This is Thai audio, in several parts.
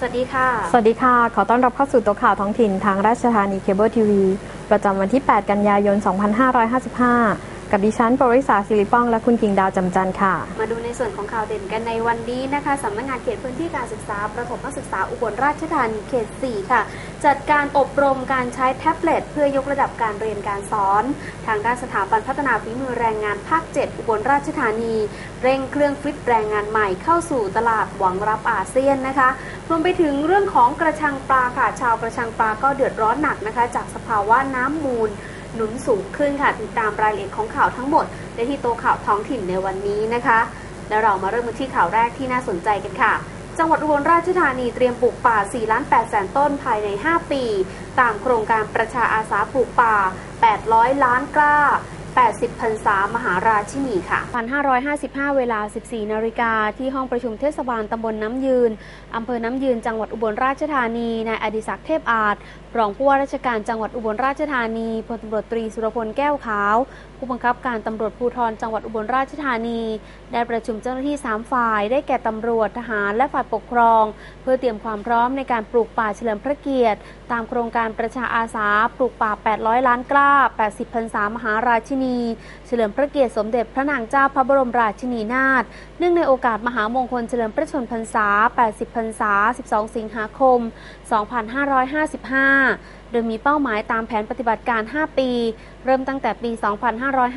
สวัสดีค่ะ สวัสดีค่ะ ขอต้อนรับเข้าสู่ตัวข่าวท้องถิ่นทางราชธานีเคเบิลทีวี ประจำวันที่ 8 กันยายน 2555 กับดิฉันปริษาสิริป้อง และคุณกิ่งดาวจำจันทร์ค่ะ มาดูในส่วนของข่าวเด่นกันในวันนี้นะคะสำนักงานเขตพื้นที่การศึกษา ประถมศึกษาอุบลราชธานีเขต 4 ค่ะ จัดการอบรมการใช้แท็บเล็ต เพื่อยกระดับการเรียนการสอน ทางด้านสถาบันพัฒนาฝีมือแรงงานภาค 7 อุบลราชธานี เร่งเครื่องฟิตแรงงานใหม่เข้าสู่ตลาดหวังรับอาเซียนนะคะรวมไปถึงเรื่องของกระชังปลาค่ะชาวกระชังปลาก็เดือดร้อนหนักนะคะ จากสภาวะน้ำมูล หนุนสูงขึ้นค่ะ ติดตามรายละเอียดของข่าวทั้งหมดได้ที่โตข่าวท้องถิ่นในวันนี้นะคะ แล้วเรามาเริ่มกันที่ข่าวแรกที่น่าสนใจกันค่ะ จังหวัดอุบลราชธานีเตรียมปลูกป่า 4 ล้าน8แสนต้นภายใน 5 ปี ตามโครงการประชาอาสาปลูกป่า 800 ล้านกล้า 80พรรษามหาราชินีค่ะ 1555 เวลา 14 นาฬิกาที่ห้องประชุมเทศบาลตำบลน้ำยืนอำเภอน้ำยืนจังหวัดอุบลราชธานีนายอดิศักดิ์เทพอาจรองผู้ว่าราชการจังหวัดอุบลราชธานีพลตำรวจตรีสุรพลแก้วขาว ผู้บังคับการตำรวจภูธรจังหวัดอุบลราชธานี ได้ประชุมเจ้าหน้าที่ 3 ฝ่าย ได้แก่ตำรวจทหารและฝ่ายปกครอง เพื่อเตรียมความพร้อมในการปลูกป่าเฉลิมพระเกียรติ ตามโครงการประชาอาสาปลูกป่า 800 ล้านกล้า 80พรรษามหาราชินีเฉลิมพระเกียรติสมเด็จพระนางเจ้าพระบรมราชินีนาถเนื่องในโอกาสมหามงคลเฉลิมพระชนพรรษา 80 พรรษา 12 สิงหาคม 2555 โดยมีเป้าหมายตามแผนปฏิบัติการ 5 ปี เริ่มตั้งแต่ปี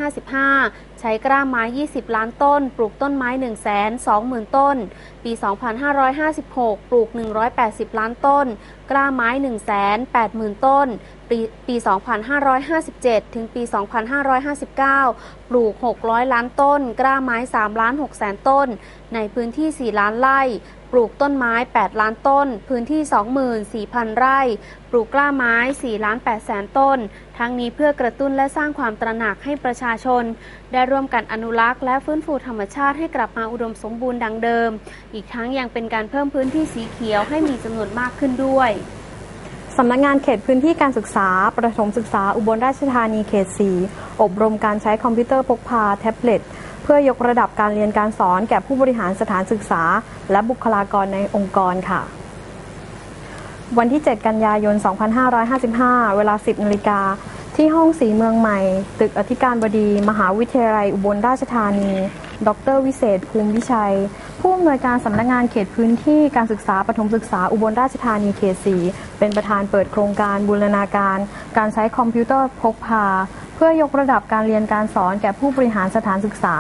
2555 ใช้กล้าไม้ 20 ล้านต้น ปลูกต้นไม้ 1 2 0 0 0 0 ต้น ปี 2556 ปลูก 180 ล้านต้น กล้าไม้ 1 8 0 0 0 0 ต้น ปีปี 2557 ถึงปี 2559 ปลูก 600 ล้านต้น กล้าไม้ 3 ล้าน6แสนต้น ในพื้นที่ 4 ล้านไร่ ปลูกต้นไม้ 8 ล้านต้น พื้นที่ 24,000 ไร่ ปลูกกล้าไม้ 4 ล้าน8แสนต้น ทั้งนี้เพื่อกระตุ้นและสร้างความตระหนักให้ประชาชน ได้ร่วมกันอนุรักษ์และฟื้นฟูธรรมชาติให้กลับมาอุดมสมบูรณ์ดังเดิม อีกทั้งยังเป็นการเพิ่มพื้นที่สีเขียวให้มีจำนวนมากขึ้นด้วย สำนักงานเขตพื้นที่การศึกษา ประถมศึกษาอุบลราชธานีเขต 4 อบรมการใช้คอมพิวเตอร์พกพาแท็บเล็ต เพื่อยกระดับการเรียนการสอนแก่ผู้บริหารสถานศึกษา และบุคลากรในองค์กรค่ะ วันที่ 7 กันยายน 2555 เวลา 10นาฬิกาที่ห้องสีเมืองใหม่ ตึกอธิการบดี มหาวิทยาลัยอุบลราชธานี ดรวิเศษภูมิวิชัย ผู้อำนวยการสำนักงานเขตพื้นที่การศึกษาปฐมศึกษาอุบลราชธานีเขต4เป็นประธานเปิดโครงการบูรณาการ การใช้คอมพิวเตอร์พกพา เพื่อยกระดับการเรียนการสอนแก่ผู้บริหารสถานศึกษา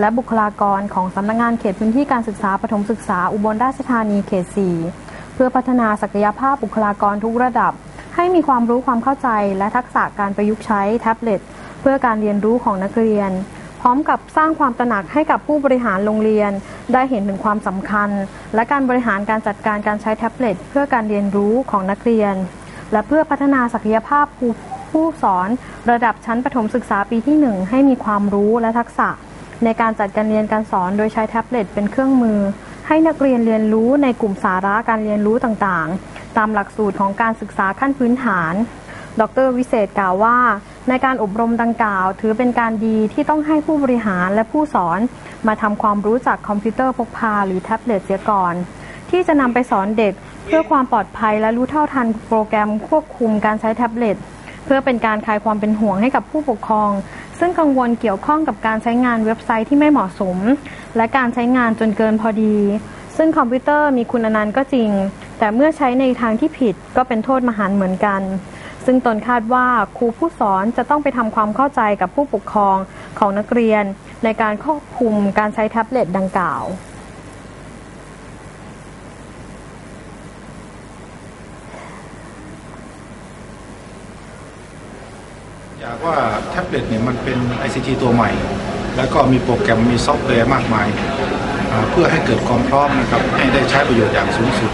และบุคลากรของสำนักงานเขตพื้นที่การศึกษาปฐมศึกษาอุบลราชธานีเขต4เพื่อพัฒนาศักยภาพบุคลากรทุกระดับ ให้มีความรู้ความเข้าใจ และทักษะการประยุกต์ใช้แท็บเล็ตเพื่อการเรียนรู้ของนักเรียน พร้อมกับสร้างความตระหนักให้กับผู้บริหารโรงเรียน ได้เห็นถึงความสำคัญ และการบริหารการจัดการการใช้แท็บเล็ต เพื่อการเรียนรู้ของนักเรียน และเพื่อพัฒนาศักยภาพผู้สอน ระดับชั้นประถมศึกษาปีที่ 1 ให้มีความรู้และทักษะ ในการจัดการเรียนการสอนโดยใช้แท็บเล็ตเป็นเครื่องมือ ให้นักเรียนเรียนรู้ในกลุ่มสาระการเรียนรู้ต่างๆ ตามหลักสูตรของการศึกษาขั้นพื้นฐาน ดร วิเศษกล่าวว่า ในการอบรมดังกล่าว ถือเป็นการดีที่ต้องให้ผู้บริหารและผู้สอน มาทำความรู้จักคอมพิวเตอร์พกพาหรือแท็บเล็ตเสียก่อน ที่จะนำไปสอนเด็กเพื่อความปลอดภัยและรู้เท่าทันโปรแกรมควบคุมการใช้แท็บเล็ตเพื่อเป็นการคลายความเป็นห่วงให้กับผู้ปกครอง ซึ่งกังวลเกี่ยวข้องกับการใช้งานเว็บไซต์ที่ไม่เหมาะสม และการใช้งานจนเกินพอดี ซึ่งคอมพิวเตอร์มีคุณอนันต์ก็จริง แต่เมื่อใช้ในทางที่ผิดก็เป็นโทษมหันต์เหมือนกัน ซึ่งตนคาดว่าครูผู้สอนจะต้องไปทำความเข้าใจกับผู้ปกครองของนักเรียน ในการควบคุมการใช้แท็บเล็ตดังกล่าวอยากว่าแท็บเล็ตเนี่ยมันเป็น ICT ตัวใหม่ แล้วก็มีโปรแกรมมีซอฟต์แวร์มากมาย เพื่อให้เกิดความพร้อมนะครับให้ได้ใช้ประโยชน์อย่างสูงสุด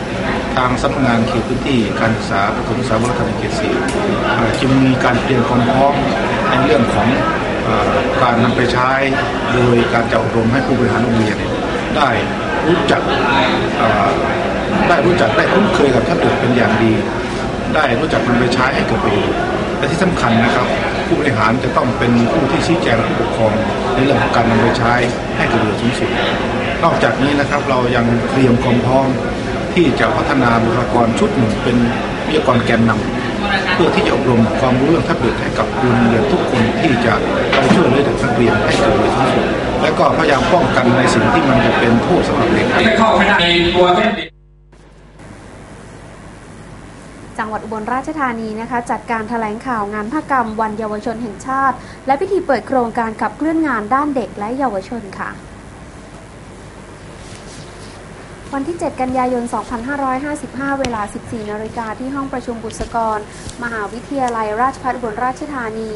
ทางสำนักงานเขตพื้นที่การศึกษาประถมศึกษาบรธรรมเขตสี่จึงมีการเตรียมความพร้อมในเรื่องของอการนำไปใช้โดยการจะอบรมให้ผู้บริหารโรงเรียน ได้รู้จักได้รู้จักได้คุ้นเคยกับท็บเล็ตเป็นอย่างดี ได้รู้จักนำไปใช้ให้เกิดประโยชน์และที่สำคัญนะครับ ผู้บริหารจะต้องเป็นผู้ที่ชี้แจงผู้ปกครองในเรื่องของการนำไปใช้ให้เกิดประโยชน์สูงสุดนอกจากนี้นะครับเรายังเตรียมความพร้อม ที่จะพัฒนาบุคลากรชุดหนึ่งเป็นวิทยากรแกนนำเพื่อที่จะอบรมความรู้เรื่องท็บเล็ตให้กับครูเรียนทุกคนที่จะไปช่วยเหลือเด็กนักเรียนให้เกิดประโยชน์สูงสุดและก็พยายามป้องกันในสิ่งที่มันจะเป็นโทษสำหรับเด็กเข้าไม่ได้ตัวเล็ตจังหวัดอุบลราชธานีนะคะ จัดการแถลงข่าวงานภาคกรรม วันเยาวชนแห่งชาติ และพิธีเปิดโครงการขับเคลื่อนงานด้านเด็กและเยาวชนค่ะ วันที่ 7 กันยายน 2555 เวลา 14 นาฬิกาที่ห้องประชุมบุษกร มหาวิทยาลัยราชภัฏอุบลราชธานี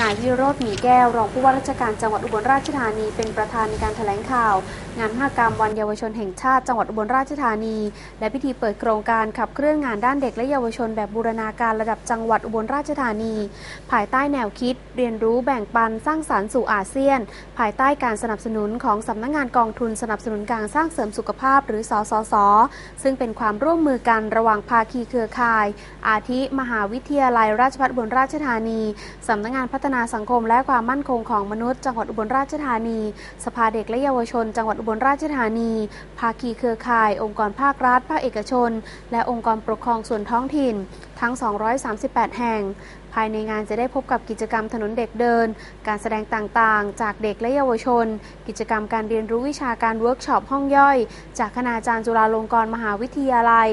นายวิโรธหมีแก้ว รองผู้ว่าราชการจังหวัดอุบลราชธานี เป็นประธานในการแถลงข่าว งานมหกรรมวันเยาวชนแห่งชาติจังหวัดอุบลราชธานี และพิธีเปิดโครงการขับเคลื่อนงานด้านเด็กและเยาวชนแบบบูรณาการระดับจังหวัดอุบลราชธานี ภายใต้แนวคิด เรียนรู้แบ่งปันสร้างสารรค์สู่อาเซียน ภายใต้การสนับสนุนของสำนักงานกองทุนสนับสนุนการสร้างเสริมสุขภาพหรือสสส ซึ่งเป็นความร่วมมือกันระหว่างภาคีเครือข่าย อาทิมหาวิทยาลัยราชภัฏอุบลราชธานี สำนักงานพัฒนาสังคมและความมั่นคงของมนุษย์จังหวัดอุบลราชธานี สภาเด็กและเยาวชน จังหวัดอุบลราชธานี ภาคีเครือข่าย องค์กรภาครัฐ ภาคเอกชน และองค์กรปกครองส่วนท้องถิ่น ทั้ง 238 แห่ง ภายในงานจะได้พบกับกิจกรรมถนนเด็กเดิน การแสดงต่างๆ จากเด็กและเยาวชน กิจกรรมการเรียนรู้วิชาการเวิร์กช็อปห้องย่อย จากคณาจารย์จุฬาลงกรณ์มหาวิทยาลัย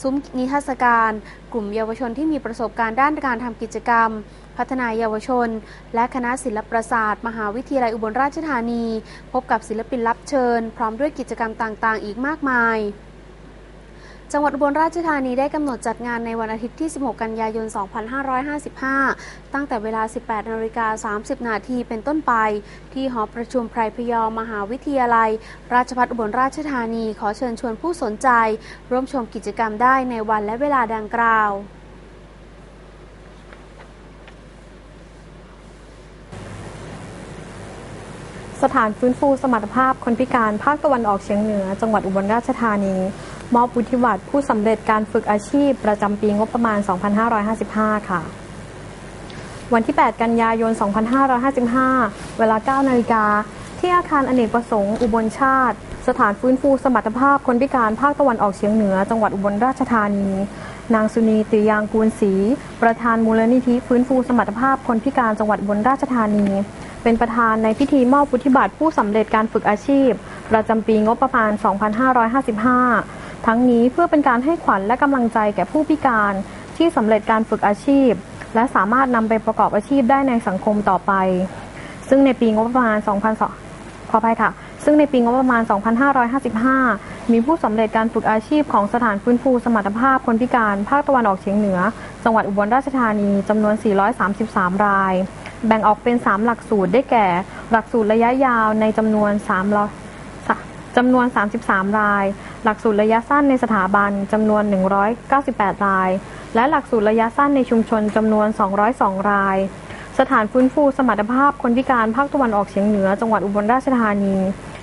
ซุ้มนิทรรศการ กลุ่มเยาวชนที่มีประสบการณ์ด้านการทำกิจกรรมพัฒนาเยาวชน และคณะศิลปประสาทมหาวิทยาลัยอุบลราชธานี พบกับศิลปินรับเชิญ พร้อมด้วยกิจกรรมต่างๆ อีกมากมาย จังหวัดอุบลราชธานีได้กำหนดจัดงานในวันอาทิตย์ที่ 16 กันยายน 2555 ตั้งแต่เวลา 18นาฬิกา30 นาทีเป็นต้นไป ที่หอประชุมไพรพยอมมหาวิทยาลัย ราชภัฏอุบลราชธานีขอเชิญชวนผู้สนใจ ร่วมชมกิจกรรมได้ในวันและเวลาดังกล่าวสถานฟื้นฟูสมรรถภาพคนพิการภาคตะวันออกเฉียงเหนือ จังหวัดอุบลราชธานี มอบวุฒิบัตรผู้สำเร็จการฝึกอาชีพประจำปีงบประมาณ 2555 ค่ะ วันที่ 8 กันยายน 2555 เวลา 9 นาฬิกา ที่อาคารอเนกประสงค์ อุบลชาติ สถานฟื้นฟูสมรรถภาพคนพิการภาคตะวันออกเฉียงเหนือ จังหวัดอุบลราชธานี นางสุนีติยางกูลศรี ประธานมูลนิธิฟื้นฟูสมรรถภาพคนพิการจังหวัดอุบลราชธานีเป็นประธานในพิธีมอบวุฒิบัตรผู้สำเร็จการฝึกอาชีพ ประจำปีงบประมาณ 2555 ทั้งนี้เพื่อเป็นการให้ขวัญและกำลังใจแก่ผู้พิการที่สำเร็จการฝึกอาชีพ และสามารถนำไปประกอบอาชีพได้ในสังคมต่อไป ซึ่งในปีงบประมาณ 2002ขออภัยค่ะ ซึ่งในปีงบประมาณ 2555 มีผู้สำเร็จการฝึกอาชีพของสถานฟื้นฟูสมรรถภาพคนพิการภาคตะวันออกเฉียงเหนือ จังหวัดอุบลราชธานีจำนวน 433 ราย แบ่งออกเป็น 3 หลักสูตรได้แก่ หลักสูตรระยะยาวในจำนวน300 จำนวน 33 ราย หลักสูตรระยะสั้นในสถาบันจำนวน 198 ราย และหลักสูตรระยะสั้นในชุมชนจำนวน 202 ราย สถานฟื้นฟูสมรรถภาพคนพิการภาคตะวันออกเฉียงเหนือจังหวัดอุบลราชธานี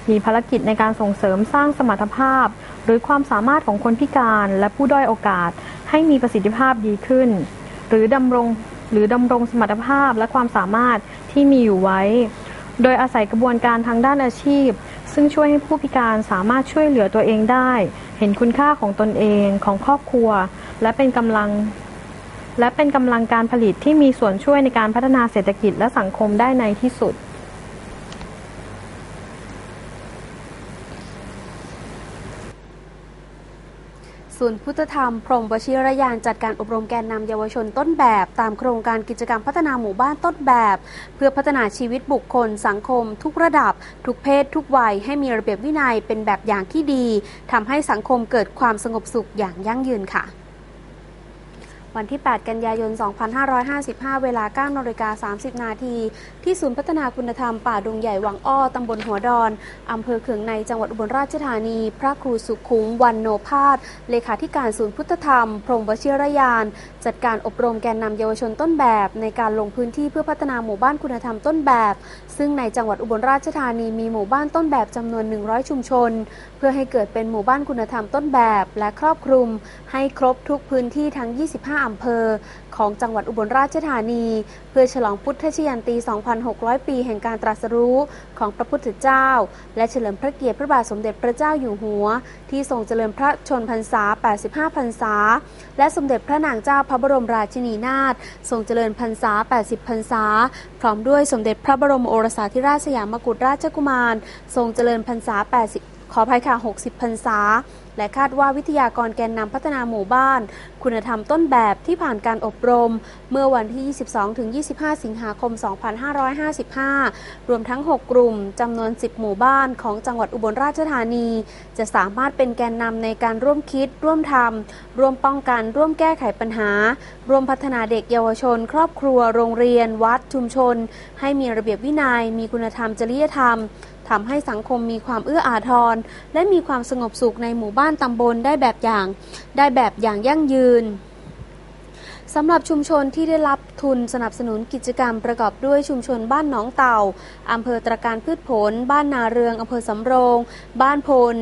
มีภารกิจในการส่งเสริมสร้างสมรรถภาพ หรือความสามารถของคนพิการและผู้ด้อยโอกาส ให้มีประสิทธิภาพดีขึ้น หรือดำรงหรือดำรงสมรรถภาพและความสามารถที่มีอยู่ไว้ โดยอาศัยกระบวนการทางด้านอาชีพ ซึ่งช่วยให้ผู้พิการสามารถช่วยเหลือตัวเองได้ เห็นคุณค่าของตนเองของครอบครัว และเป็นกำลัง และเป็นกำลังการผลิตที่มีส่วนช่วยในการพัฒนาเศรษฐกิจและสังคมได้ในที่สุด ศูนย์พุทธธรรม พรมวชิรยานจัดการอบรมแกนนำเยาวชนต้นแบบ ตามโครงการกิจกรรมพัฒนาหมู่บ้านต้นแบบ เพื่อพัฒนาชีวิตบุคคล สังคม ทุกระดับ ทุกเพศ ทุกวัย ให้มีระเบียบวินัยเป็นแบบอย่างที่ดีทำให้สังคมเกิดความสงบสุขอย่างยั่งยืนค่ะ วันที่ 8 กันยายน 2555 เวลา9นาฬิกา30 นาที ที่ศูนย์พัฒนาคุณธรรมป่าดงใหญ่วังอ้อ ตำบลหัวดอน อำเภอเขืองใน จังหวัดอุบลราชธานี พระครูสุขุมวันโนภาส เลขาธิการศูนย์พุทธธรรม พรหมวชิรยาน จัดการอบรมแกนนำเยาวชนต้นแบบ ในการลงพื้นที่เพื่อพัฒนาหมู่บ้านคุณธรรมต้นแบบ ซึ่งในจังหวัดอุบลราชธานีมีหมู่บ้านต้นแบบจำนวน 100 ชุมชน เพื่อให้เกิดเป็นหมู่บ้านคุณธรรมต้นแบบ และครอบคลุม ให้ครบทุกพื้นที่ทั้ง 25อำเภอของจังหวัดอุบลราชธานี เพื่อฉลองพุทธชยันตี 2,600 ปีแห่งการตรัสรู้ของพระพุทธเจ้า และเฉลิมพระเกียรติพระบาทสมเด็จพระเจ้าอยู่หัว ที่ทรงเจริญพระชนพรรษา 85 พรรษา และสมเด็จพระนางเจ้าพระบรมราชินีนาถทรงเจริญพรรษา 80 พรรษา พร้อมด้วยสมเด็จพระบรมโอรสาธิราชสยามกุฎราชกุมาร ทรงเจริญพรรษา 80 ขออภัยค่ะ 60 พรรษา และคาดว่าวิทยากรแกนนำพัฒนาหมู่บ้าน คุณธรรมต้นแบบที่ผ่านการอบรม เมื่อวันที่ 22-25 สิงหาคม 2555 รวมทั้ง 6 กลุ่มจำนวน 10 หมู่บ้านของจังหวัดอุบลราชธานี จะสามารถเป็นแกนนำในการร่วมคิด ร่วมทำร่วมป้องกัน ร่วมแก้ไขปัญหา ร่วมพัฒนาเด็กเยาวชน ครอบครัว โรงเรียน วัด ชุมชน ให้มีระเบียบวินัย มีคุณธรรมจริยธรรม ทำให้สังคมมีความเอื้ออาทร และมีความสงบสุขในหมู่บ้านตำบลได้แบบอย่าง ได้แบบอย่างยั่งยืนสำหรับชุมชนที่ได้รับทุนสนับสนุนกิจกรรมประกอบด้วยชุมชนบ้านหนองเต่า อำเภอตรการพืชผล บ้านนาเรือง อำเภอสำโรง บ้านพล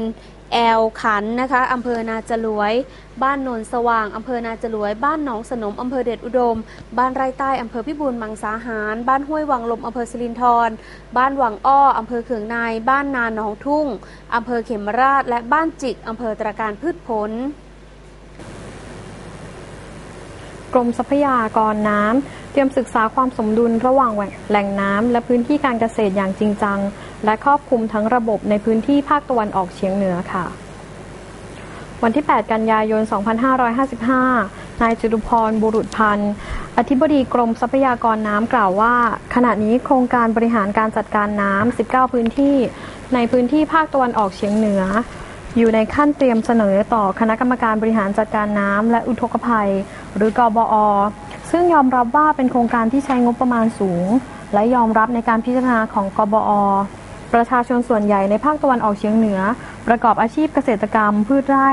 แอลขันนะคะอำเภอนาจลวย บ้านโนนสว่างอำเภอนาจลวย บ้านหนองสนมอำเภอเดชอุดม บ้านไร่ใต้อำเภอพิบูลมังสาหาร บ้านห้วยวังลมอำเภอสิรินธรบ้านวังอ้ออำเภอเขืองใน บ้านนาหนองทุ่งอำเภอเขมราช และบ้านจิกอำเภอตรการพืชผล กรมทรัพยากรน้ำ เตรียมศึกษาความสมดุลระหว่างแหล่งน้ำและพื้นที่การเกษตรอย่างจริงจัง และครอบคลุมทั้งระบบในพื้นที่ภาคตะวันออกเฉียงเหนือค่ะ วันที่ 8 กันยายน 2555 นายจตุพร บุรุษพันธ์อธิบดีกรมทรัพยากรน้ำกล่าวว่า ขณะนี้โครงการบริหารการจัดการน้ำ 19 พื้นที่ ในพื้นที่ภาคตะวันออกเฉียงเหนือ อยู่ในขั้นเตรียมเสนอต่อคณะกรรมการบริหารจัดการน้ำและอุทกภัย หรือกบอ ซึ่งยอมรับว่าเป็นโครงการที่ใช้งบประมาณสูง และยอมรับในการพิจารณาของกบอ ประชาชนส่วนใหญ่ในภาคตะวันออกเฉียงเหนือ ประกอบอาชีพเกษตรกรรมพืชไร่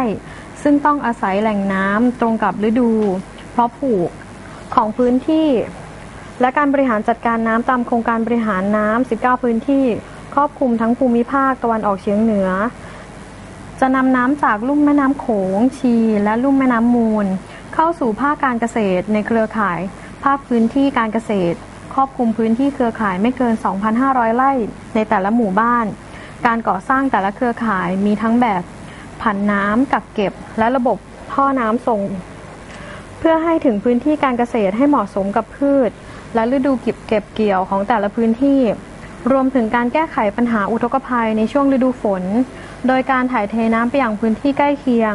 ซึ่งต้องอาศัยแหล่งน้ำตรงกับฤดู เพราะผูกของพื้นที่ และการบริหารจัดการน้ำตามโครงการบริหารน้ำ19 พื้นที่ ครอบคลุมทั้งภูมิภาคตะวันออกเฉียงเหนือ จะนำน้ำจากลุ่มแม่น้ำโขง ชี และลุ่มแม่น้ำมูล เข้าสู่ภาคการเกษตรในเครือข่าย ภาคพื้นที่การเกษตร ครอบคลุมพื้นที่เครือข่ายไม่เกิน 2,500 ไร่ในแต่ละหมู่บ้าน การก่อสร้างแต่ละเครือข่ายมีทั้งแบบผันน้ำกักเก็บ และระบบท่อน้ำส่ง เพื่อให้ถึงพื้นที่การเกษตรให้เหมาะสมกับพืช และฤดูเก็บเก็บเกี่ยวของแต่ละพื้นที่ รวมถึงการแก้ไขปัญหาอุทกภัยในช่วงฤดูฝน โดยการถ่ายเทน้ำไปยังพื้นที่ใกล้เคียง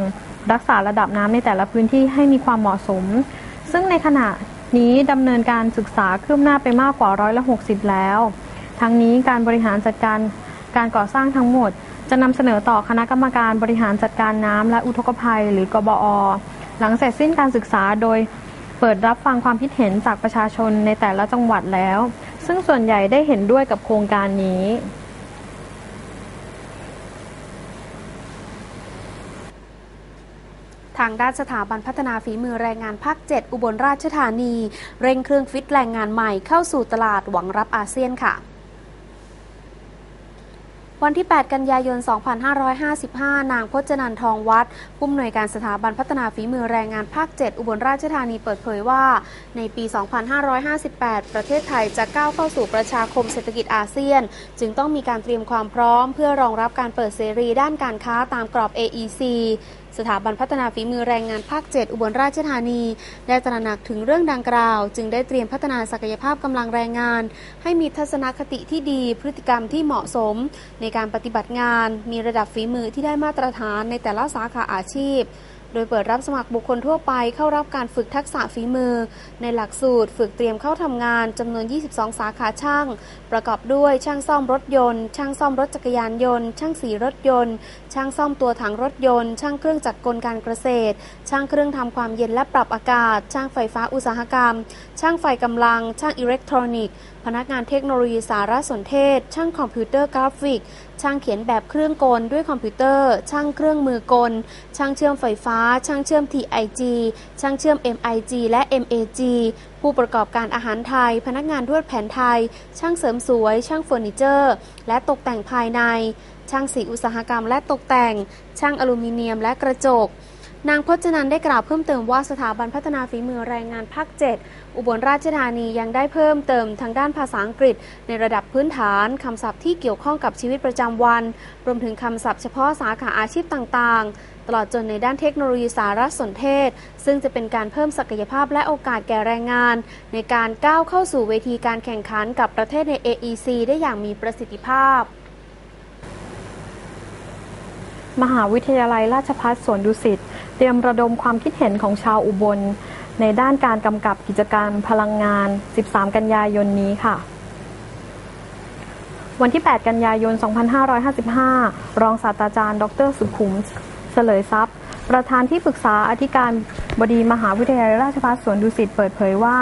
รักษาระดับน้ำในแต่ละพื้นที่ให้มีความเหมาะสม ซึ่งในขณะนี้ดำเนินการศึกษาคืบหน้าไปมากกว่าร้อยละ60 แล้ว ทั้งนี้การบริหารจัดการการก่อสร้างทั้งหมด จะนำเสนอต่อคณะกรรมการบริหารจัดการน้ำและอุทกภัย หรือกบอ หลังเสร็จสิ้นการศึกษาโดยเปิดรับฟังความคิดเห็นจากประชาชนในแต่ละจังหวัดแล้ว ซึ่งส่วนใหญ่ได้เห็นด้วยกับโครงการนี้ ทางด้านสถาบันพัฒนาฝีมือแรงงานภาค 7 อุบลราชธานี เร่งเครื่องฟิตแรงงานใหม่เข้าสู่ตลาดหวังรับอาเซียนค่ะวันที่ 8 กันยายน 2555 นางพจนันทองวัด ผู้อำนวยการสถาบันพัฒนาฝีมือแรงงานภาค 7 อุบลราชธานีเปิดเผยว่า ในปี 2558 ประเทศไทยจะก้าวเข้าสู่ประชาคมเศรษฐกิจอาเซียน จึงต้องมีการเตรียมความพร้อม เพื่อรองรับการเปิดเสรีด้านการค้าตามกรอบ AEC สถาบันพัฒนาฝีมือแรงงานภาค 7 อุบลราชธานี ได้ตระหนักถึงเรื่องดังกล่าว จึงได้เตรียมพัฒนาศักยภาพกำลังแรงงาน ให้มีทัศนคติที่ดี พฤติกรรมที่เหมาะสม ในการปฏิบัติงาน มีระดับฝีมือที่ได้มาตรฐานในแต่ละสาขาอาชีพโดยเปิดรับสมัครบุคคลทั่วไปเข้ารับการฝึกทักษะฝีมือ ในหลักสูตรฝึกเตรียมเข้าทำงานจำนวน 22 สาขาช่าง ประกอบด้วยช่างซ่อมรถยนต์ ช่างซ่อมรถจักรยานยนต์ ช่างสีรถยนต์ ช่างซ่อมตัวถังรถยนต์ ช่างเครื่องจักรกลการเกษตร ช่างเครื่องทำความเย็นและปรับอากาศ ช่างไฟฟ้าอุตสาหกรรม ช่างไฟกำลัง ช่างอิเล็กทรอนิกส์ พนักงานเทคโนโลยีสารสนเทศ ช่างคอมพิวเตอร์กราฟิก ช่างเขียนแบบเครื่องกลด้วยคอมพิวเตอร์ ช่างเครื่องมือกล ช่างเชื่อมไฟฟ้า ช่างเชื่อม TIG ช่างเชื่อม MIG และ MAG ผู้ประกอบการอาหารไทย พนักงานนวดแผนไทย ช่างเสริมสวย ช่างเฟอร์นิเจอร์ และตกแต่งภายใน ช่างสีอุตสาหกรรมและตกแต่ง ช่างอลูมิเนียมและกระจก นางพจนันได้กล่าวเพิ่มเติมว่าสถาบันพัฒนาฝีมือแรงงานภาค 7 อุบลราชธานียังได้เพิ่มเติมทางด้านภาษาอังกฤษ ในระดับพื้นฐานคำศัพท์ที่เกี่ยวข้องกับชีวิตประจำวัน รวมถึงคำศัพท์เฉพาะสาขาอาชีพต่างๆ ตลอดจนในด้านเทคโนโลยีสารสนเทศ ซึ่งจะเป็นการเพิ่มศักยภาพและโอกาสแก่แรงงาน ในการก้าวเข้าสู่เวทีการแข่งขันกับประเทศใน AEC ได้อย่างมีประสิทธิภาพ มหาวิทยาลัยราชภัฏสวนดุสิตเตรียมระดมความคิดเห็นของชาวอุบล ในด้านการกำกับกิจการพลังงาน 13 กันยายนนี้ค่ะวันที่ 8 กันยายน 2555 รองศาสตราจารย์ ดร สุขุม เฉลยทรัพย์ ประธานที่ปรึกษาอธิการบดีมหาวิทยาลัยราชภัฏสวนดุสิตเปิดเผยว่า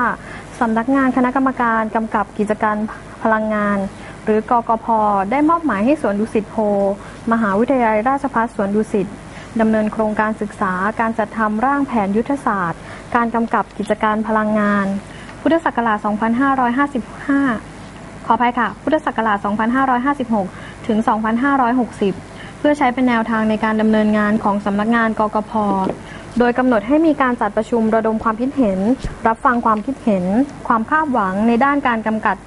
สำนักงานคณะกรรมการกำกับกิจการพลังงาน หรือกกพได้มอบหมายให้สวนดุสิตโพ มหาวิทยาลัยราชภัฏสวนดุสิตดำเนินโครงการศึกษาการจัดทำร่างแผนยุทธศาสตร์ การกำกับกิจการพลังงาน พุทธศักราช 2555 ขออภัยค่ะ พุทธศักราช 2556 ถึง 2560 พื่อใช้เป็นแนวทางในการดำเนินงานของสำนักงานกกพโดยกำหนดให้มีการจัดประชุมระดมความคิดเห็น รับฟังความคิดเห็น ความคาดหวังในด้านการกำกับ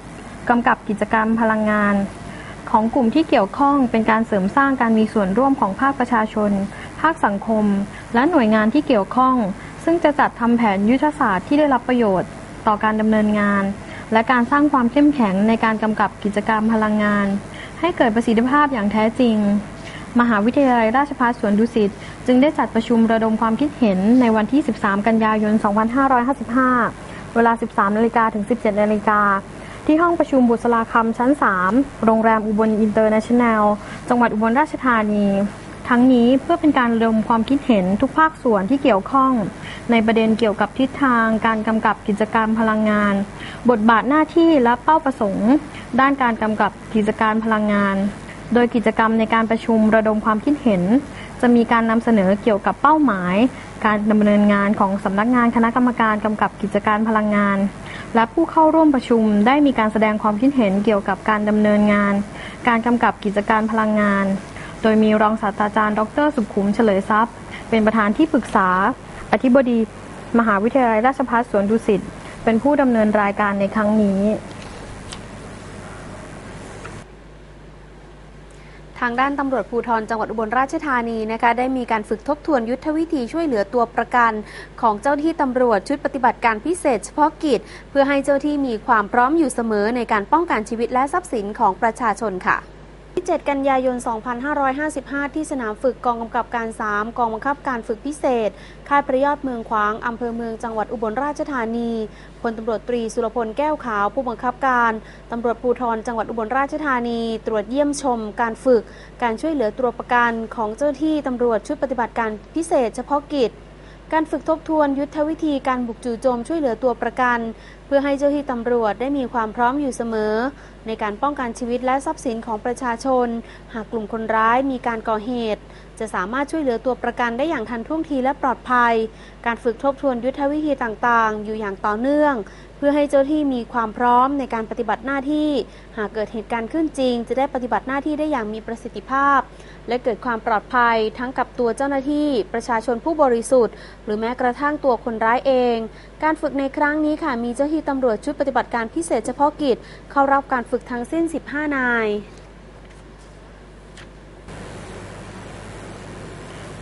กำกับกิจกรรมพลังงาน ของกลุ่มที่เกี่ยวข้องเป็นการเสริมสร้างการมีส่วนร่วมของภาคประชาชน ภาคสังคม และหน่วยงานที่เกี่ยวข้อง ซึ่งจะจัดทำแผนยุทธศาสตร์ที่ได้รับประโยชน์ต่อการดำเนินงาน และการสร้างความเข้มแข็งในการกำกับกิจกรรมพลังงาน ให้เกิดประสิทธิภาพอย่างแท้จริง มหาวิทยาลัยราชภัฏสวนดุสิตจึงได้จัดประชุมระดมความคิดเห็นในวันที่ 13 กันยายน 2555 เวลา 13นาฬิกาถึง 17นาฬิกาที่ห้องประชุมบุษราคำชั้น 3 โรงแรมอุบลอินเตอร์เนชั่นแนล จังหวัดอุบลราชธานี ทั้งนี้เพื่อเป็นการระดมความคิดเห็นทุกภาคส่วนที่เกี่ยวข้อง ในประเด็นเกี่ยวกับทิศทาง การกำกับกิจกรรมพลังงาน บทบาทหน้าที่และเป้าประสงค์ ด้านการกำกับกิจการพลังงาน โดยกิจกรรมในการประชุมระดมความคิดเห็น จะมีการนำเสนอเกี่ยวกับเป้าหมาย การดำเนินงานของสำนักงานคณะกรรมการกำกับกิจการพลังงาน และผู้เข้าร่วมประชุมได้มีการแสดงความคิดเห็นเกี่ยวกับการดำเนินงาน การกำกับกิจการพลังงาน โดยมีรองศาสตราจารย์ ดร สุขุมเฉลยทรัพย์ เป็นประธานที่ปรึกษา อธิบดี มหาวิทยาลัยราชภัฏสวนดุสิตเป็นผู้ดำเนินรายการในครั้งนี้ ทางด้านตำรวจภูธรจังหวัดอุบลราชธานีนะคะได้มีการฝึกทบทวนยุทธวิธีช่วยเหลือตัวประกัน ของเจ้าที่ตำรวจชุดปฏิบัติการพิเศษเฉพาะกิจ เพื่อให้เจ้าที่มีความพร้อมอยู่เสมอในการป้องกันชีวิตและทรัพย์สินของประชาชนค่ะ ที่7กันยายน 2555 ที่สนามฝึกกองกำกับการ 3 กองบังคับการฝึกพิเศษ ค่ายพระยอดเมืองขวาง อำเภอเมืองจังหวัดอุบลราชธานี พลตำรวจตรีสุรพลแก้วขาว ผู้บังคับการ ตำรวจภูธรจังหวัดอุบลราชธานี ตรวจเยี่ยมชม การฝึก การช่วยเหลือตัวประกันของเจ้าที่ตำรวจชุดปฏิบัติการพิเศษเฉพาะกิจการฝึกทบทวนยุทธวิธีการบุกจู่โจมช่วยเหลือตัวประกัน เพื่อให้เจ้าที่ตำรวจได้มีความพร้อมอยู่เสมอ ในการป้องกันชีวิตและทรัพย์สินของประชาชน หากกลุ่มคนร้ายมีการก่อเหตุ จะสามารถช่วยเหลือตัวประกันได้อย่างทันท่วงทีและปลอดภัย การฝึกทบทวนยุทธวิธีต่างๆ อยู่อย่างต่อเนื่อง เพื่อให้เจ้าที่มีความพร้อมในการปฏิบัติหน้าที่ หากเกิดเหตุการณ์ขึ้นจริง จะได้ปฏิบัติหน้าที่ได้อย่างมีประสิทธิภาพ และเกิดความปลอดภัยทั้งกับตัวเจ้าหน้าที่ ประชาชนผู้บริสุทธิ์ หรือแม้กระทั่งตัวคนร้ายเอง การฝึกในครั้งนี้ค่ะมีเจ้าหน้าที่ตำรวจชุดปฏิบัติการพิเศษเฉพาะกิจ เข้ารับการฝึกทั้งสิ้น 15 นาย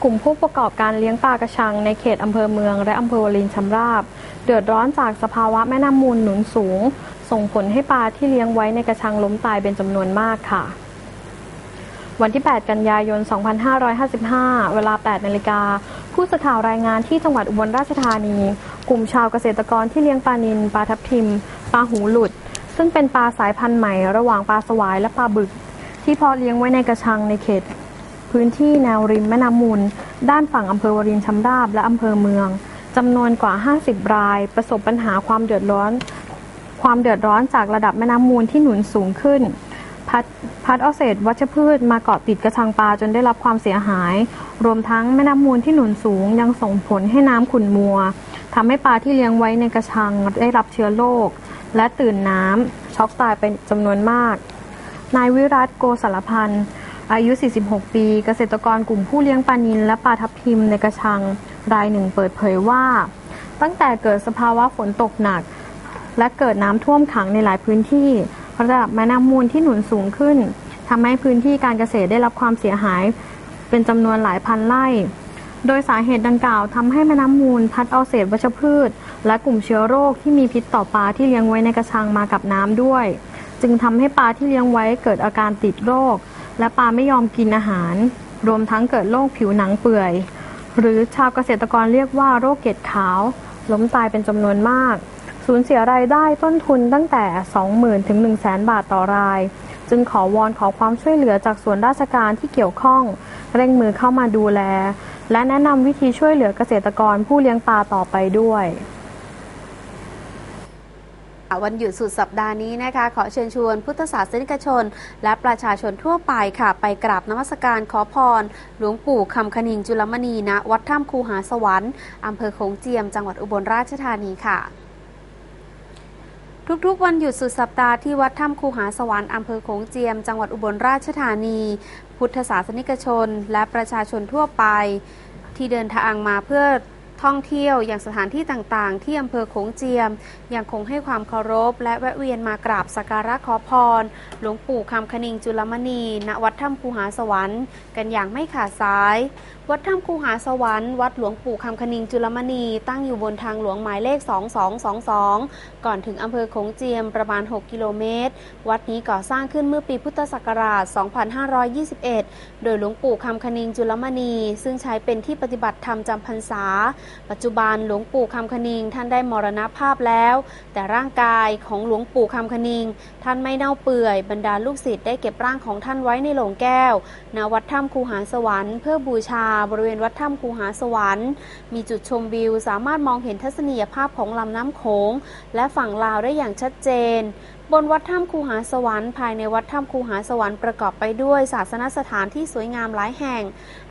ลุ่มผู้ประกอบการเลี้ยงปลากระชังในเขตอำเภอเมือง และอำเภอวารินชำราบ เดือดร้อนจากสภาวะแม่น้ำมูลหนุนสูง ส่งผลให้ปลาที่เลี้ยงไว้ในกระชังล้มตายเป็นจำนวนมากค่ะ วันที่ 8 กันยายน 2555 เวลา 8 นาฬิกา ผู้สื่อข่าวรายงานที่จังหวัดอุบลราชธานี กลุ่มชาวเกษตรกรที่เลี้ยงปลานิลปลาทับทิมปลาหูหลุด ซึ่งเป็นปลาสายพันธุ์ใหม่ ระหว่างปลาสวายและปลาบึก ที่พาะเลี้ยงไว้ในกระชังในเขต พื้นที่แนวริมแม่น้ำมูล ด้านฝั่งอำเภอวารินชำราบและอำเภอเมืองจำนวนกว่า 50 ราย ประสบปัญหาความเดือดร้อน ความเดือดร้อนจากระดับแม่น้ำมูลที่หนุนสูงขึ้น พัดพัดเอาเศษวัชพืชมาเกาะติดกระชังปลาจนได้รับความเสียหาย รวมทั้งแม่น้ำมูลที่หนุนสูงยังส่งผลให้น้ำขุ่นมัวทำให้ปลาที่เลี้ยงไว้ในกระชังได้รับเชื้อโรคและตื่นน้ำช็อกตายเป็นจำนวนมาก นายวิรัตโกสารพันธ์ อายุ 46 ปี เกษตรกรกลุ่มผู้เลี้ยงปลานิลและปลาทับทิมในกระชังรายหนึ่งเปิดเผยว่า ตั้งแต่เกิดสภาวะฝนตกหนัก และเกิดน้ำท่วมขังในหลายพื้นที่ระดับแม่น้ำมูลที่หนุนสูงขึ้นทำให้พื้นที่การเกษตรได้รับความเสียหาย เป็นจำนวนหลายพันไร่ โดยสาเหตุดังกล่าวทำให้แม่น้ำมูลพัดเอาเศษวัชพืช และกลุ่มเชื้อโรคที่มีพิษต่อปลาที่เลี้ยงไว้ในกระชังมากับน้ำด้วย จึงทำให้ปลาที่เลี้ยงไว้เกิดอาการติดโรค และปลาไม่ยอมกินอาหาร รวมทั้งเกิดโรคผิวหนังเปื่อย หรือชาวเกษตรกรเรียกว่าโรคเกล็ดขาว ล้มตายเป็นจำนวนมาก สูญเสียรายได้ต้นทุนตั้งแต่ 20,000 ถึง 100,000 บาทต่อราย จึงขอวอนขอความช่วยเหลือจากส่วนราชการที่เกี่ยวข้อง เร่งมือเข้ามาดูแล และแนะนำวิธีช่วยเหลือเกษตรกรผู้เลี้ยงปลาต่อไปด้วย วันหยุดสุดสัปดาห์นี้นะคะ ขอเชิญชวนพุทธศาสนิกชน และประชาชนทั่วไปค่ะ ไปกราบนมัสการขอพร หลวงปู่คำคณิงจุลมณีณวัดถ้ำคูหาสวรรค์อำเภอโขงเจียม จังหวัดอุบลราชธานีค่ะทุกๆ วันหยุดสุดสัปดาห์ที่วัดถ้ำคูหาสวรรค์อำเภอโขงเจียม จังหวัดอุบลราชธานี พุทธศาสนิกชน และประชาชนทั่วไป ที่เดินทางมาเพื่อ ท่องเที่ยวอย่างสถานที่ต่างๆ ที่อำเภอโขงเจียม ยังคงให้ความเคารพ และแวะเวียนมากราบสักการะขอพร หลวงปู่คำคณิงจุลมณี ณวัดถ้ำคูหาสวรรค์ กันอย่างไม่ขาดสาย วัดถ้ำคูหาสวรรค์ วัดหลวงปู่คำคณิงจุลมณี ตั้งอยู่บนทางหลวงหมายเลข 2222 ก่อนถึงอำเภอโขงเจียมประมาณ 6 กิโลเมตร วัดนี้ก่อสร้างขึ้นเมื่อปีพุทธศักราช 2521 โดยหลวงปู่คำคณิงจุลมณี ซึ่งใช้เป็นที่ปฏิบัติธรรมจำพรรษาปัจจุบันหลวงปู่คำคณิงท่านได้มรณภาพแล้ว แต่ร่างกายของหลวงปู่คำคณิง ท่านไม่เน่าเปื่อยบรรดาลูกศิษย์ได้เก็บร่างของท่านไว้ในโหลงแก้วณวัดถ้ำคูหาสวรรค์เพื่อบูชาบริเวณวัดถ้ำคูหาสวรรค์ มีจุดชมวิวสามารถมองเห็นทัศนียภาพของลำน้ำโขง และฝั่งลาวได้อย่างชัดเจนบนวัดถ้ำคูหาสวรรค์ภายในวัดถ้ำคูหาสวรรค์ประกอบไปด้วยศาสนสถานที่สวยงามหลายแห่ง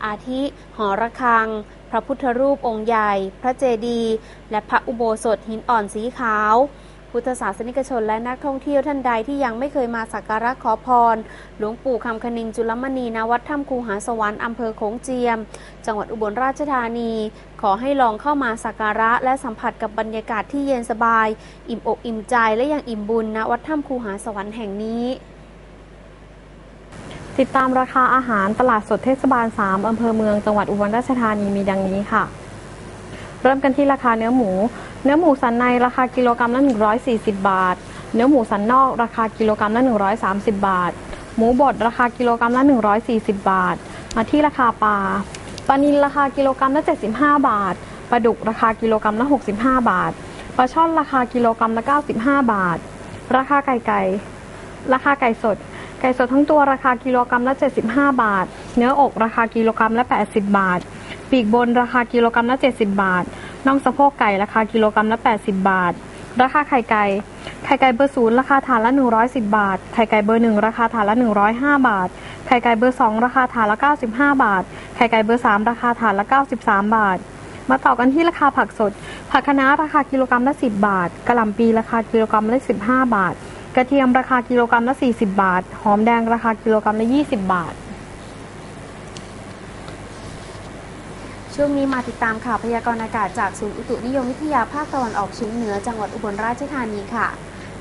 อาทิ หอระฆัง ระพุทธรูปองค์ใหญ่ พระเจดีย์และพระอุโบสถหินอ่อนสีขาว พุทธศาสนิกชนและนักท่องเที่ยวท่านใดที่ยังไม่เคยมาสักการะขอพร หลวงปู่คำคณิงจุลมณีณวัดถ้ำคูหาสวรรค์อำเภอโขงเจียม จังหวัดอุบลราชธานี ขอให้ลองเข้ามาสักการะและสัมผัสกับบรรยากาศที่เย็นสบาย อิ่มอกอิ่มใจและยังอิ่มบุญณวัดถ้ำคูหาสวรรค์แห่งนี้ ติดตามราคาอาหารตลาดสดเทศบาล 3 อำเภอเมืองจังหวัดอุบลราชธานีมีดังนี้ค่ะ เริ่มกันที่ราคาเนื้อหมู เนื้อหมูสันในราคากิโลกรัมละ 140 บาท เนื้อหมูสันนอกราคากิโลกรัมละ 130 บาท หมูบดราคากิโลกรัมละ 140 บาท มาที่ราคาปลาปลานิลราคากิโลกรัมละ 75 บาทปลาดุกราคากิโลกรัมละ 65 บาทปลาช่อนราคากิโลกรัมละ 95 บาท ราคาไก่ไก่ ราคาไก่สด ไก่สดทั้งตัวราคากิโลกรัมละ 75 บาท เนื้ออกราคากิโลกรัมละ 80 บาท ปีกบนราคากิโลกรัมละ 70 บาท น่องสะโพกไก่ราคากิโลกรัมละ 80 บาท ราคาไข่ไก่ ไข่ไก่เบอร์ศูนย์ราคาถาดละ 110 บาท ไข่ไก่เบอร์หนึ่งราคาถาดละ 105 บาท ไข่ไก่เบอร์สองราคาถาดละ 95 บาท ไข่ไก่เบอร์สามราคาถาดละ 93 บาทมาต่อกันที่ราคาผักสด ผักคะน้าราคากิโลกรัมละ 10 บาท กระหล่ำปีราคากิโลกรัมละ 15 บาท กระเทียมราคากิโลกรัมละ 40 บาท หอมแดงราคากิโลกรัมละ 20 บาท ช่วงนี้มาติดตามข่าวพยากรณ์อากาศจากศูนย์อุตุนิยมวิทยาภาคตะวันออกเฉียงเหนือจังหวัดอุบลราชธานีค่ะ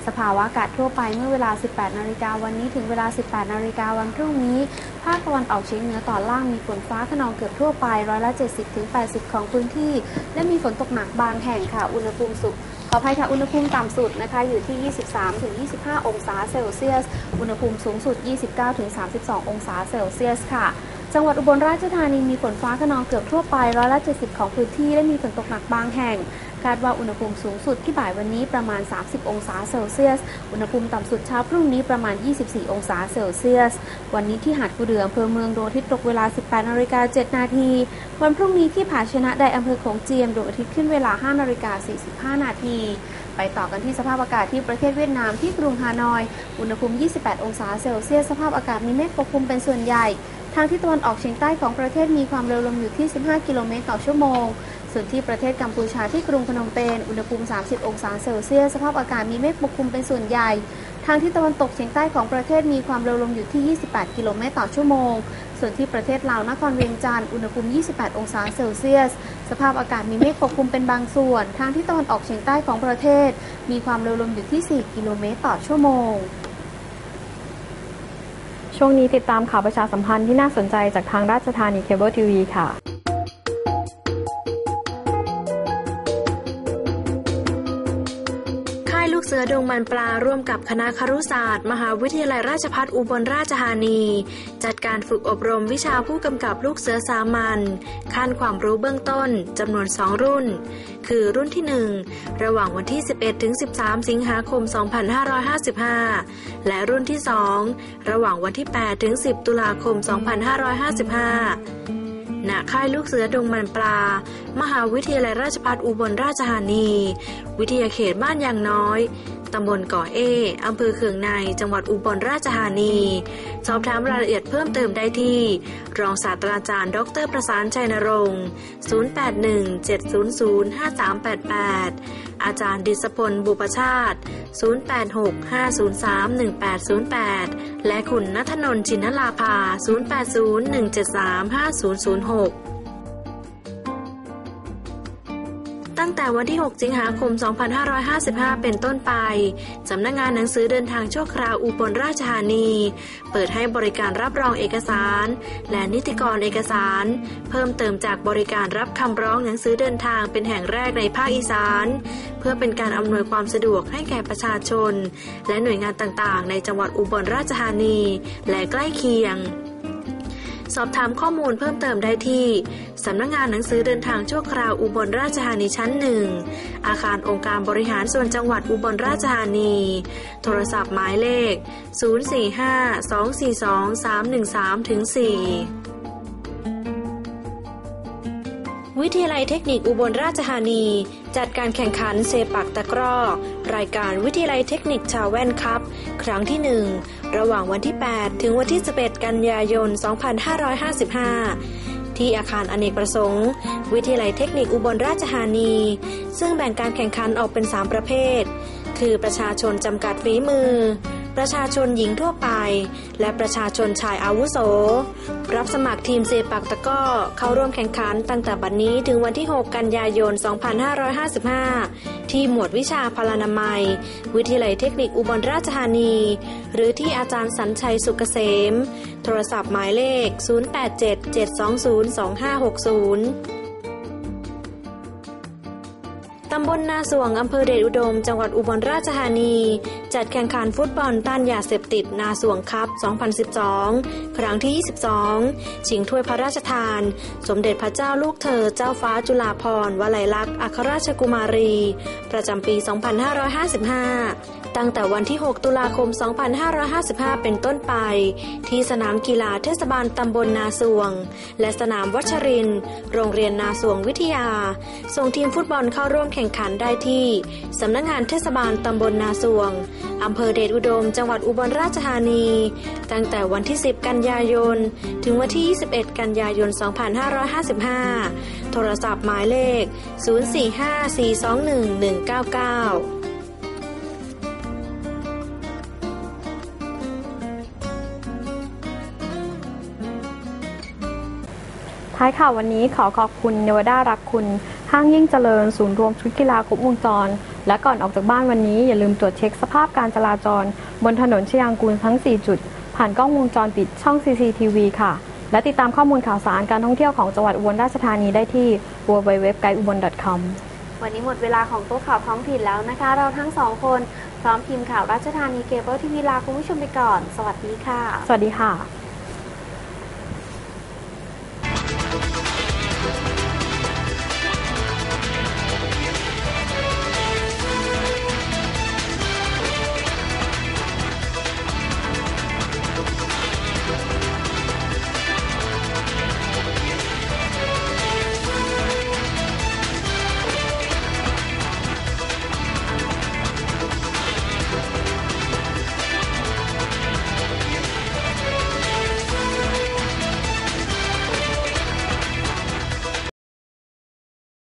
สภาวะอากาศทั่วไปเมื่อเวลา 18 นาฬิกาวันนี้ถึงเวลา 18 นาฬิกาวันพรุ่งนี้ ภาคตะวันออกเฉียงเหนือตอนล่างมีฝนฟ้าขนองเกือบทั่วไปร้อยละ 70ถึง80 ของพื้นที่ และมีฝนตกหนักบางแห่งค่ะ อุณหภูมิสุขข ออภัยค่ะ อุณหภูมิต่ำสุดนะคะอยู่ที่ 23-25 องศาเซลเซียส อุณหภูมิสูงสุด 29-32 องศาเซลเซียสค่ะ จังหวัดอุบลราชธานีมีฝนฟ้าขนองเกือบทั่วไปร้อยละ70 ของพื้นที่และมีฝนตกหนักบางแห่ง คาดว่าอุณหภูมิสูงสุดที่บ่ายวันนี้ประมาณ 30 องศาเซลเซียส อุณหภูมิต่ำสุดเช้าพรุ่งนี้ประมาณ 24 องศาเซลเซียส วันนี้ที่หาดกุเดืออำเภอเมืองดวงอาทิตย์ตกเวลา 18นาฬิกา7นาที วันพรุ่งนี้ที่ผาชนะไดอำเภอโขงเจียมดวงอาทิตย์ขึ้นเวลา 5นาฬิกา45 นาทีไปต่อกันที่สภาพอากาศที่ประเทศเวียดนามที่กรุงฮานอย อุณหภูมิ 28 องศาเซลเซียส สภาพอากาศมีเมฆปกคลุมเป็นส่วนใหญ่ ทางที่ตะวันออกเฉียงใต้ของประเทศมีความเร็วลมอยู่ที่ 15 กิโลเมตรต่อชั่วโมง ส่วนที่ประเทศกัมพูชาที่กรุงพนมเปญอุณหภูมิ 30 องศาเซลเซียสสภาพอากาศมีเมฆปกคลุมเป็นส่วนใหญ่ ทางที่ตะวันตกเฉียงใต้ของประเทศมีความเร็วลมอยู่ที่ 28 กิโลเมตรต่อชั่วโมง ส่วนที่ประเทศลาวนครเวียงจันทร์อุณหภูมิ 28 องศาเซลเซียส สภาพอากาศมีเมฆปกคลุมเป็นบางส่วน ทางที่ตะวันออกเฉียงใต้ของประเทศ มีความเร็วลมอยู่ที่ 4 กิโลเมตรต่อชั่วโมงช่วงนี้ติดตามข่าวประชาสัมพันธ์ที่น่าสนใจจากทางราชธานีเคเบิลทีวีค่ะ สือดงมันปลาร่วมกับคณะครุศาสตร์ มหาวิทยาลัยราชภัฏอุบลราชธานี จัดการฝึกอบรมวิชาผู้กำกับลูกเสือสามัญขั้นความรู้เบื้องต้นจำนวน 2 รุ่น คือรุ่นที่ 1 ระหว่างวันที่ 11 ถึง 13 สิงหาคม 2555 และรุ่นที่ 2 ระหว่างวันที่ 8 ถึง 10 ตุลาคม 2555 ณค่ายลูกเสือดงมันปลา มหาวิทยาลัยราชภัฏอุบลราชธานี วิทยาเขตบ้านยางน้อย ตำบลก่อเอ อำเภอเขืองใน จังหวัดอุบลราชธานี สอบถามรายละเอียดเพิ่มเติมได้ที่ รองศาสตราจารย์ ดรประสานชัยนรงค์ 0817005388 อาจารย์ดิศพลบุปชาติ 0865031808 และคุณนัทนนท์ชินลาภา 0801735006 ตั้งแต่วันที่ 6 สิงหาคม 2555 เป็นต้นไป สำนักงงานหนังสือเดินทางชั่วคราวอุบลราชธานี เปิดให้บริการรับรองเอกสาร และนิติกรเอกสาร เพิ่มเติมจากบริการรับคำร้องหนังสือเดินทางเป็นแห่งแรกในภาคอีสาน เพื่อเป็นการอำนวยความสะดวกให้แก่ประชาชน และหน่วยงานต่างๆ ในจังหวัดอุบลราชธานี และใกล้เคียง สอบถามข้อมูลเพิ่มเติมได้ที่สำนักงงานหนังสือเดินทางชั่วคราวอุบลราชธานีชั้นหนึ่ง อาคารองค์การบริหารส่วนจังหวัดอุบลราชธานี โทรศัพท์หมายเลข 045-242-313ถึง4 วิทยาลัยเทคนิคอุบลราชธานี จัดการแข่งขันเซปักตะกร้อ รายการวิทยาลัยเทคนิคชาวแว่นคัพครั้งที่ 1 ระหว่างวันที่ 8 ถึงวันที่ 11 กันยายน 2555ที่อาคารอเนกประสงค์ วิทยาลัยเทคนิคอุบลราชธานี ซึ่งแบ่งการแข่งขันออกเป็น 3 ประเภท คือประชาชนจำกัดฝีมือ ประชาชนหญิงทั่วไป และประชาชนชายอาวุโส รับสมัครทีมเซปักตะก้อ เข้าร่วมแข่งขันตั้งแต่บัดนนี้ถึงวันที่ 6 กันยายน 2555 ที่หมวดวิชาพลานามัย วิทยาลัยเทคนิคอุบลราชธานี หรือที่อาจารย์สัญชัยสุกเกษม โทรศัพท์หมายเลข 0877202560 ตำบลนาสวง อำเภอเดชอุดม จังหวัดอุบลราชธานี จัดแข่งขันฟุตบอลต้านยาเสพติดนาสวงคัพ 2012 ครั้งที่ 22 ชิงถ้วยพระราชทาน สมเด็จพระเจ้าลูกเธอ เจ้าฟ้าจุฬาภรณ์วลัยลักษณ์อัครราชกุมารี ประจำปี 2555 ตั้งแต่วันที่ 6 ตุลาคม 2555 เป็นต้นไป ที่สนามกีฬาเทศบาลตำบลนาสวง และสนามวัชริน โรงเรียนนาสวงวิทยา ส่งทีมฟุตบอลเข้าร่วมแข่งขันได้ที่สำนักงานเทศบาลตำบลนาสวงอำเภอเดชอุดม จังหวัดอุบลราชธานี ตั้งแต่วันที่ 10 กันยายน ถึงวันที่ 21 กันยายน 2555 โทรศัพท์หมายเลข 045421199 ท้ายข่าววันนี้ขอขอบคุณเนวดารักคุณ ห้างยิ่งเจริญ ศูนย์รวมชุดกีฬาครบวงจร และก่อนออกจากบ้านวันนี้ อย่าลืมตรวจเช็คสภาพการจราจร บนถนนชยางกูลทั้ง 4 จุด ผ่านกล้องวงจรปิดช่อง CCTV ค่ะ และติดตามข้อมูลข่าวสารการท่องเที่ยวของจังหวัดอุบลราชธานีได้ที่ www.guideubon.com วันนี้หมดเวลาของโต๊ะข่าวท้องถิ่นแล้วนะคะ เราทั้งสองคนพร้อมทีมข่าวราชธานีเคเบิลทีวีลาคุณผู้ชมไปก่อน สวัสดีค่ะ สวัสดีค่ะ